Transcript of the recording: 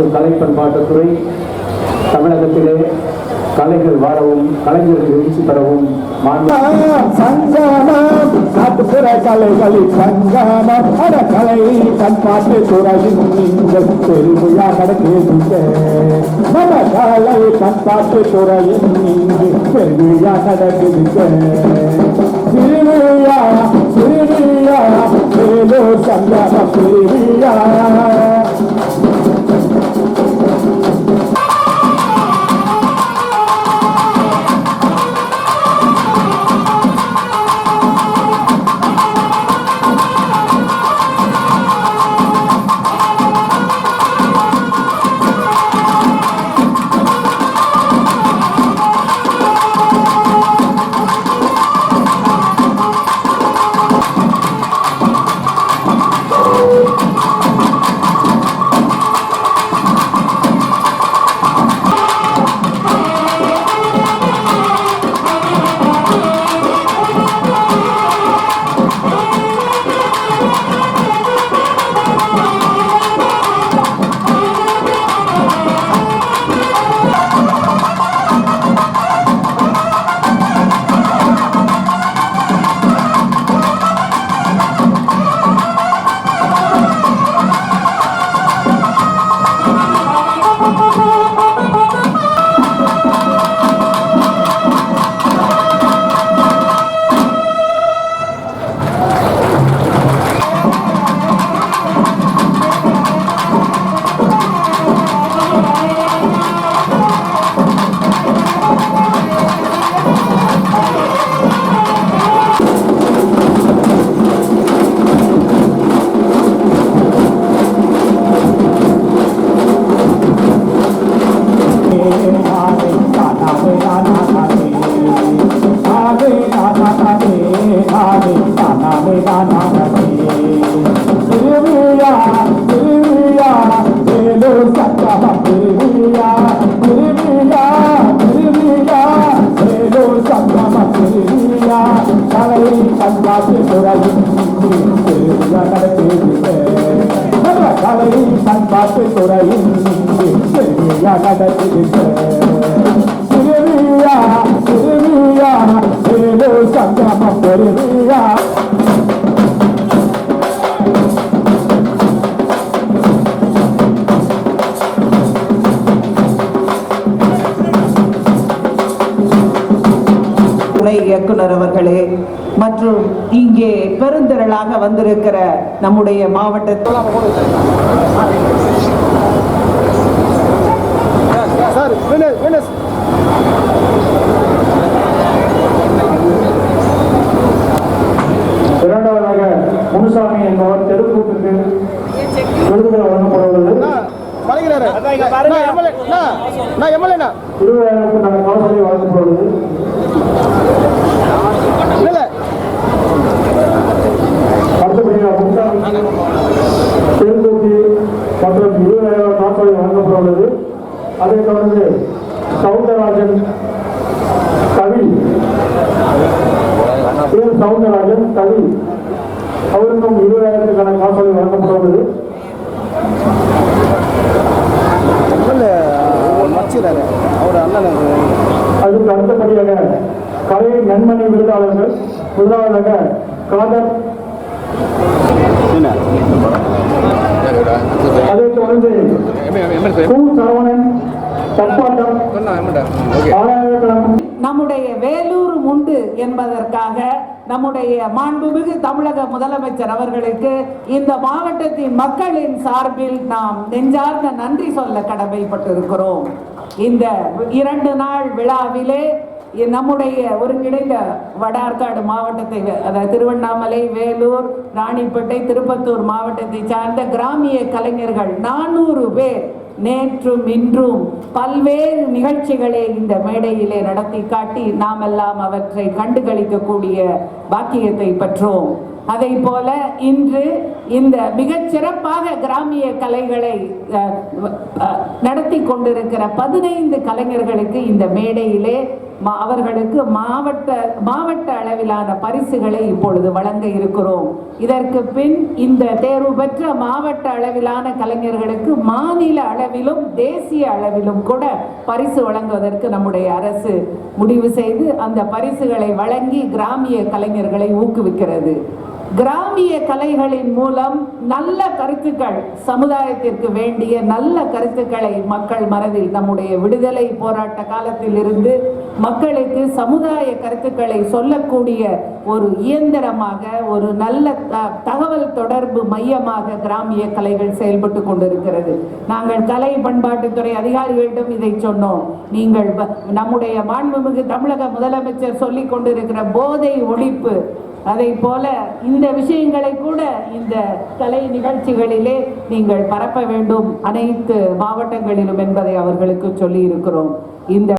அரசு கலை பண்பாட்டுத்துறை தமிழகத்திலே கலைகள் வாழவும் கலைஞர்கள் எழுச்சி பெறவும் மாண்பு சங்கமம் கலை பண்பாட்டு கலை பண்பாட்டு துறையின் திருவிழா சங்கமம் இயக்குனர் அவர்களே மற்றும் இங்கே பெருந்திரளாக வந்திருக்கிற நம்முடைய மாவட்ட சார் வினஸ் வினஸ் இரண்டாவதாக முனுசாமி என்பவர் தெருக்கூட்டுக்கு விருதுகள் வழங்கப்படுவது காசோலை வழங்கப்படுவது இல்லை அடுத்தபடியாக முனுசாமி தெருக்கூட்டி மற்றும் இருபதாயிரம் காசோலை வழங்கப்படுவது அதைத் தொடர்ந்து சவுந்தரராஜன் கவி சவுந்தரராஜன் கவி அவருக்கும் இருபதாயிரத்துக்கான காசோலை வழங்கப்படுவது அதுக்கு அடுத்தபடியாக கலை நன்மணி விருதாளர்கள் முதலாவதாக காதர் அதைத் தொடர்ந்து சரவணன் நம்முடைய வேலூர் உண்டு என்பதற்காக நம்முடைய மாண்புமிகு தமிழக முதலமைச்சர் அவர்களுக்கு இந்த மாவட்டத்தின் மக்களின் சார்பில் நாம் நெஞ்சார்ந்த நன்றி சொல்ல கடமைப்பட்டிருக்கிறோம். இந்த இரண்டு நாள் விழாவிலே நம்முடைய ஒருங்கிணைந்த வடார்காடு மாவட்டத்தை அதாவது திருவண்ணாமலை வேலூர் ராணிப்பேட்டை திருப்பத்தூர் மாவட்டத்தை சார்ந்த கிராமிய கலைஞர்கள் நானூறு பேர் நேற்றும் இன்றும் பல்வேறு நிகழ்ச்சிகளை இந்த மேடையிலே நடத்தி காட்டி நாமெல்லாம் அவற்றை கண்டுகளிக்கக்கூடிய பாக்கியத்தை பெற்றோம். அதை போல இன்று இந்த மிகச் சிறப்பாக கிராமிய கலைகளை நடத்தி கொண்டிருக்கிற பதினைந்து கலைஞர்களுக்கு இந்த மேடையிலே மா- அவர்களுக்கு மாவட்ட மாவட்ட அளவிலான பரிசுகளை இப்பொழுது வழங்க இருக்கிறோம். இதற்கு பின் இந்த தேர்வு பெற்ற மாவட்ட அளவிலான கலைஞர்களுக்கு மாநில அளவிலும் தேசிய அளவிலும் கூட பரிசு வழங்குவதற்கு நம்முடைய அரசு முடிவு செய்து அந்த பரிசுகளை வழங்கி கிராமிய கலைஞர்களை ஊக்குவிக்கிறது. கிராமிய கலைகளின் மூலம் நல்ல கருத்துக்கள் சமுதாயத்திற்கு வேண்டிய நல்ல கருத்துக்களை மக்கள் மனதில் நம்முடைய விடுதலை போராட்ட காலத்தில் இருந்து மக்களுக்கு சமுதாய கருத்துக்களை சொல்லக்கூடிய ஒரு இயந்திரமாக ஒரு நல்ல த- தகவல் தொடர்பு மையமாக கிராமிய கலைகள் செயல்பட்டு கொண்டிருக்கிறது. நாங்கள் கலை பண்பாட்டுத்துறை அதிகாரிகளிடம் இதை சொன்னோம். நீங்கள் நம்முடைய மாண்புமிகு தமிழக முதலமைச்சர் சொல்லிக் கொண்டிருக்கிற போதை ஒழிப்பு அதை போல இந்த விஷயங்களை கூட இந்த கலை நிகழ்ச்சிகளிலே நீங்கள் பரப்ப வேண்டும் அனைத்து மாவட்டங்களிலும் என்பதை அவர்களுக்கு சொல்லி இருக்கிறோம் இந்த